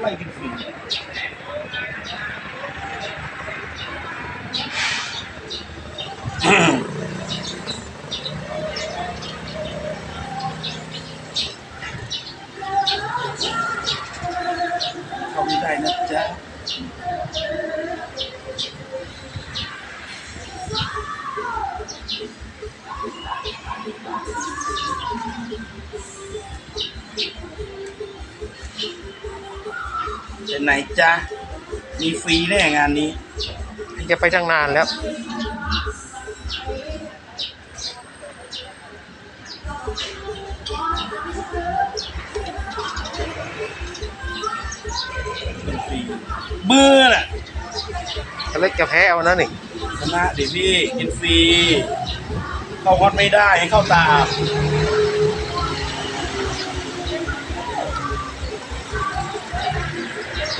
ไล่กินฟรีเขา ไม่ได้นะจ๊ะเป็นไหนจ๊ะ มีฟรีแน่งานนี้จะไปตั้งนานแล้ว เป็นฟรีมือน่ะเล็กจะแพ้เอานะนี่ชนะดิพี่กินฟรีเข้าฮอตไม่ได้ให้เข้าตาม โ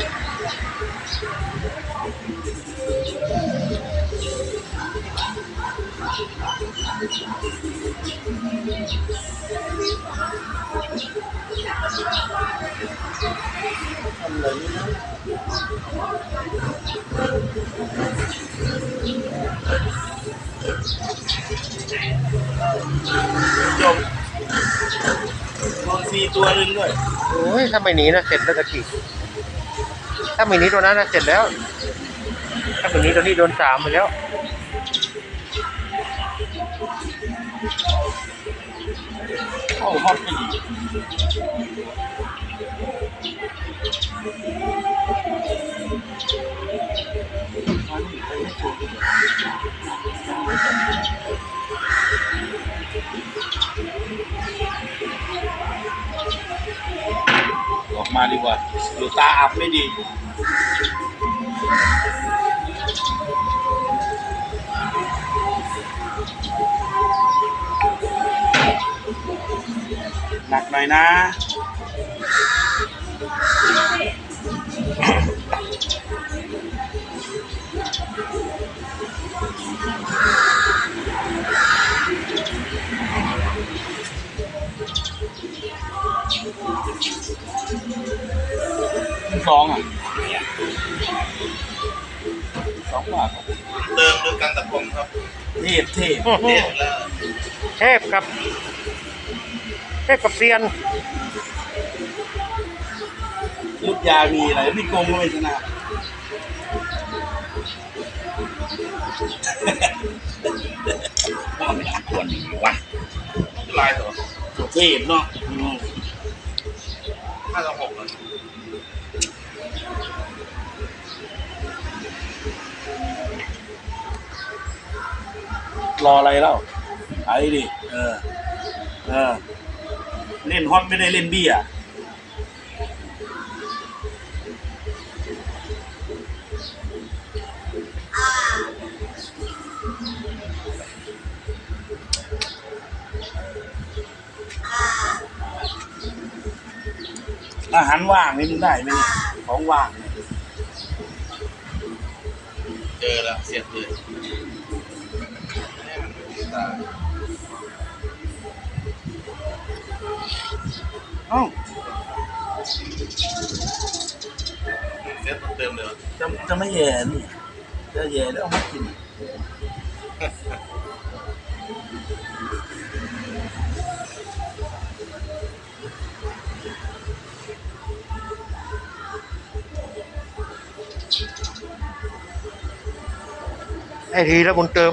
ดนฟรีตัวหนึงด้วย โอ้ยถ้าไมหนีนะ เสร็จแล้วตะกี้ ถ้าม่หนีตัวนั้นนะเสร็จแล้ว ถ้าม่หนีตัวนี้โดนสามไปแล้วเข้ฮอตไปอีกออก มาดีกว่าอยู่ตาอับไม่ดีหนักหน่อยนะ สองอะสองบาทเติมด้วยกันตะพงครับเทพเทพเรียกแล้วเทพกับ เทพกับเซียนยุดยามีอะไรพี่โกงก็ไม่ชนะว่าไม่ควรดีวะลายตัวตัวเทพเนาะอืมห้าต่อหกเลย รออะไรเล่าไอ้ดิเออ เออ เล่นฮอตไม่ได้เล่นเบี้ยอาหารว่างนี่มึงได้ไหมเนี่ยของว่างเนี่ยเจอแล้วเสียบเลย เอ้าเสียบเติมเลยจะจะไม่แย่นี่จะแย่แล้วเอามากินไอ้ทีแล้วบุญเติม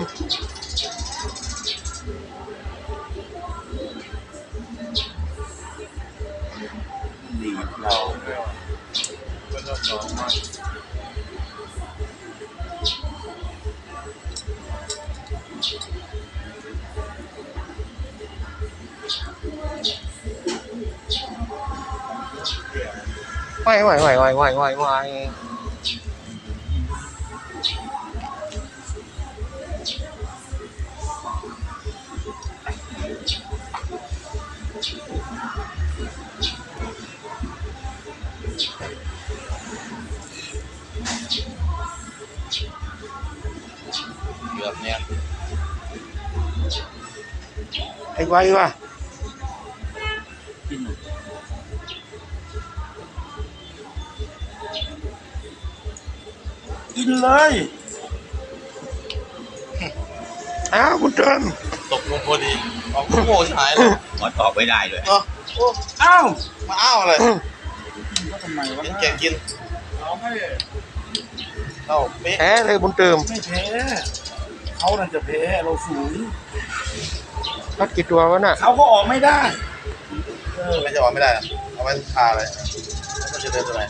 ไหวไหวไอบเนี่ยไอ้ไว้ว่ะกินเลยอ้าวคุณเติมตกลงพอดีออกโง่ชหายเลยขอตอบไม่ได้เลยอ้าวมาอ้าวเลยทำไมวะกินแกกินเอาไม่เอาไม่ะแพ้เลยคุณเติมไม่แพ้ เขาน่าจะแพ้เราสูงรัดกี่ตัววะน่ะเขาก็ออกไม่ได้เออไม่จะออกไม่ได้นะเอาไว้ทาเลยมันจะเดินตัวไหน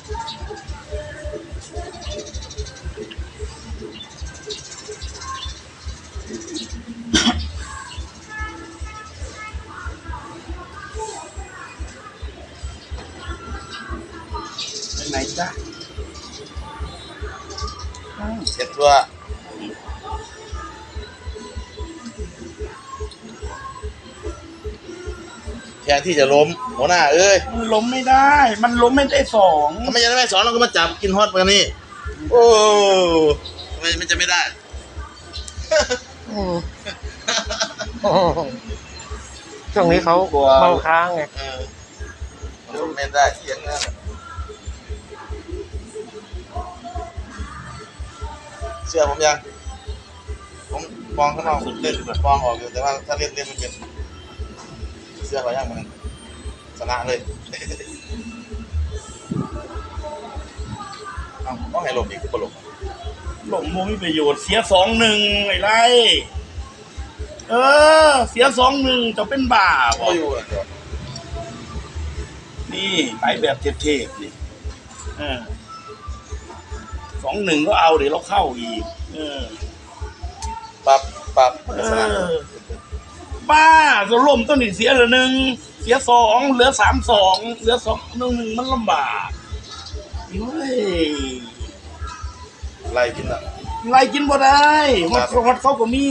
เป็นไหนจ้ะอ้าวเจ็ดตัว แทนที่จะล้มหัวหน้าเอ้ยมันล้มไม่ได้ มันล้มไม่ได้สองทำไมยังไม่สอนเราก็มาจับกินฮอตกันนี่ โอ้ทำไมมันจะไม่ได้อืมช่วงนี้เขาเมาค้างไงเออมันไม่ได้เสียงนะเชื่อผมยังผมมองข้างนอกเล่นมองออกอยู่แต่ว่าถ้าเล่นเล่นไม่เป็น เชื่อเขายังมันชนะเลยเอ้าต้องให้หลบอีกคือบ่หลบหลงโมมีประโยชน์เสียสองหนึ่งไอ้ไรเออ เสียสองหนึ่งจะเป็นบ้าบก็อกอยู่นะเดี๋ยวนี่ไปแบบเทพๆนี่เออสองหนึ่งก็เอาเดี๋ยวเราเข้าอีก เออ ปรับปรับเอชนะอ บ้าจะล่มต้นอีกเสียเหลือหนึ่งเสียสองเหลือสามสองเหลือสองหนึ่งหนึ่งมันลำบากเฮ้ยไล่กินอะไล่กินบ่ได้ฮอดครับฮอดเขาก็มี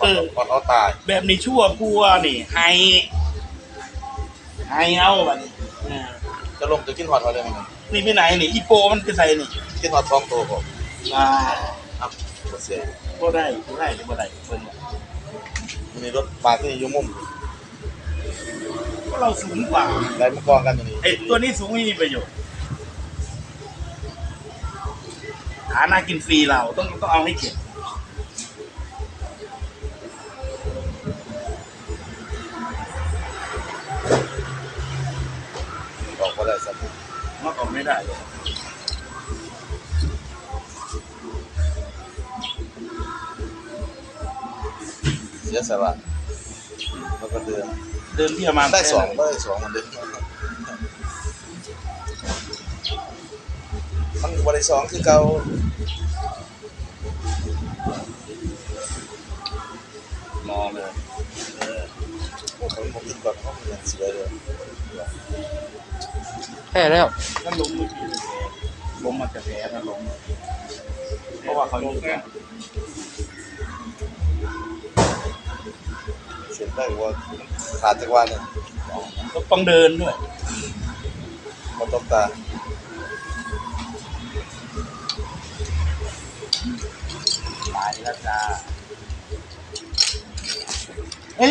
เออก่อนเอาตาย แบบนี้ชั่วกลัวนี่ไฮไฮเอาบัดนี้เออจะลงจะกินหอดเอาเลยมันนี่ไปไหนนี่อีโปมันไปใส่นี่กินหอดสองตัวผมอ่าอะบ่เสียบ่ได้บ่ได้หรือบ่ได้เพิ่นว่า มันมีรถปาดที่อยู่มุมเพราะเราสูงกว่าได้มากองกันอยู่นี่ไอ้ตัวนี้สูงไม่มีประโยชน์หานากินฟรีเราต้องต้องเอาให้เก็บออกมาได้สักมันออกไม่ได้เลย เสียสละแล้วก็เดินเดินที่ประมาณได้สองแค่หนได้สองมันเดินมันวันที่สองคือเก่ารอเลยเออโอ้เขาผมกินก่อนเขาเป็นเสียเลยแพ้แล้วถ้าล้มเมื่อกี้เลยล้มมันจะแพ้ถ้าล้มเพราะว่าเขาอยู่ ได้ว่าขาดจักรวาลเนี่ยต้องเดินด้วยมันต้องตาตายแล้วจ้า